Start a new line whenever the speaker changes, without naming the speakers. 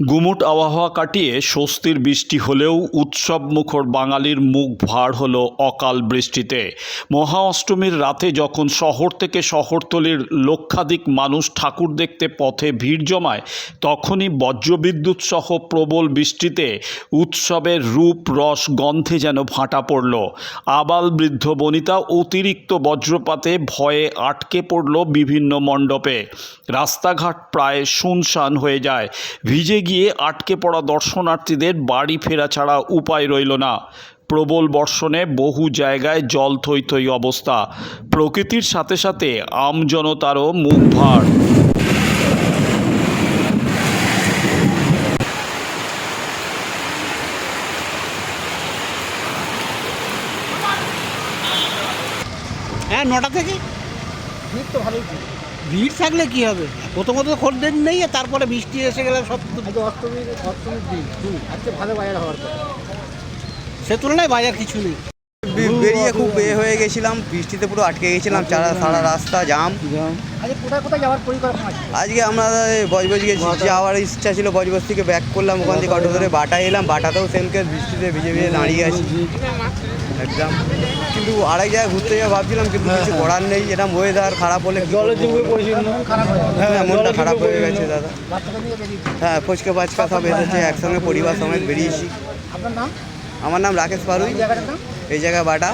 গুমুট আবহাওয়া কাটিয়ে স্বস্তির বৃষ্টি হলেও উৎসব মুখর বাঙালির মুখ ভার হলো অকাল বৃষ্টিতে। মহা অষ্টমীর রাতে যখন শহর থেকে শহরতলির লক্ষাধিক মানুষ ঠাকুর দেখতে পথে ভিড় জমায়, তখনই বজ্রবিদ্যুৎ সহ প্রবল বৃষ্টিতে উৎসবের রূপ, রস, গন্ধে যেন ভাঁটা পড়ল। আবাল বৃদ্ধ বনিতা অতিরিক্ত বজ্রপাতে ভয়ে আটকে পড়ল বিভিন্ন মণ্ডপে। রাস্তাঘাট প্রায় শুনশান হয়ে যায়। ভিজে গিয়ে আটকে পড়া দর্শনার্থীদের বাড়ি ফেরা ছাড়া উপায় রইল না। প্রবল বর্ষণে বহু জায়গায় জল থই থই অবস্থা। প্রকৃতির সাথে সাথে আমজনতারও মুখ ভার।
হ্যাঁ নটা থেকে?
ভিড় তো ভালোই। ছিল
ভিড় থাকলে কি হবে? প্রথমত খদ্দের নেই আর তারপরে বৃষ্টি এসে গেলে সব
আজকে অষ্টমীর অষ্টমীর দিন আজকে ভালো বাজার হওয়ার কথা।
সে তুলনায় বাজার কিছু নেই।
বেরিয়ে খুব এ হয়ে গেছিলাম বৃষ্টিতে পুরো আটকে গেছিলাম সারা সারা রাস্তা জাম।
আজকে আছে?
আজকে আমরা বজবজ গেছি যাওয়ার ইচ্ছা ছিল বজবজ থেকে ব্যাক করলাম ওখান থেকে অটো ধরে বাটা এলাম বাটাতেও সেমকে বৃষ্টিতে ভিজে ভিজে দাঁড়িয়ে আছি। একদম। কিন্তু আরেক জায়গায় ঘুরতে যাওয়া ভাবছিলাম কিন্তু কিছু করার নেই এরকম ওয়েদার খারাপ হলে
হ্যাঁ
মনটা খারাপ হয়ে গেছে দাদা।
নিয়ে বেরিয়েছি
হ্যাঁ ফুচকা পাচকা সব এসেছে একসঙ্গে পরিবার সমেত বেরিয়েছি। আমার নাম রাকেশ পারুই। এই জায়গায় বাটা।